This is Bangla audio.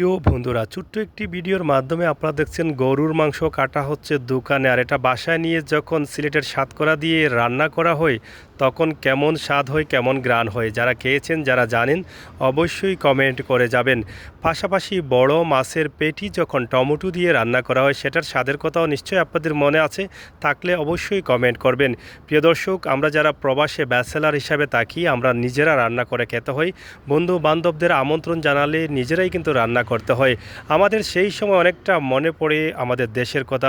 প্রিয় বন্ধুরা, ছোট্ট একটি ভিডিওর মাধ্যমে আপনারা দেখছেন গরুর মাংস কাটা হচ্ছে দোকানে। আর এটা বাসায় নিয়ে যখন সিলেটের সাতকরা দিয়ে রান্না করা হয় তখন কেমন স্বাদ হয়, কেমন গ্রান হয়, যারা খেয়েছেন, যারা জানেন, অবশ্যই কমেন্ট করে যাবেন। পাশাপাশি বড় মাছের পেটি যখন টমেটো দিয়ে রান্না করা হয়, সেটার স্বাদের কথাও নিশ্চয়ই আপনাদের মনে আছে, থাকলে অবশ্যই কমেন্ট করবেন। প্রিয় দর্শক, আমরা যারা প্রবাসে ব্যাচেলার হিসাবে থাকি, আমরা নিজেরা রান্না করে খেতে হয়। বন্ধু বান্ধবদের আমন্ত্রণ জানালে নিজেরাই কিন্তু রান্না করতে হয়। আমাদের সেই সময় অনেকটা মনে পড়ে আমাদের দেশের কথা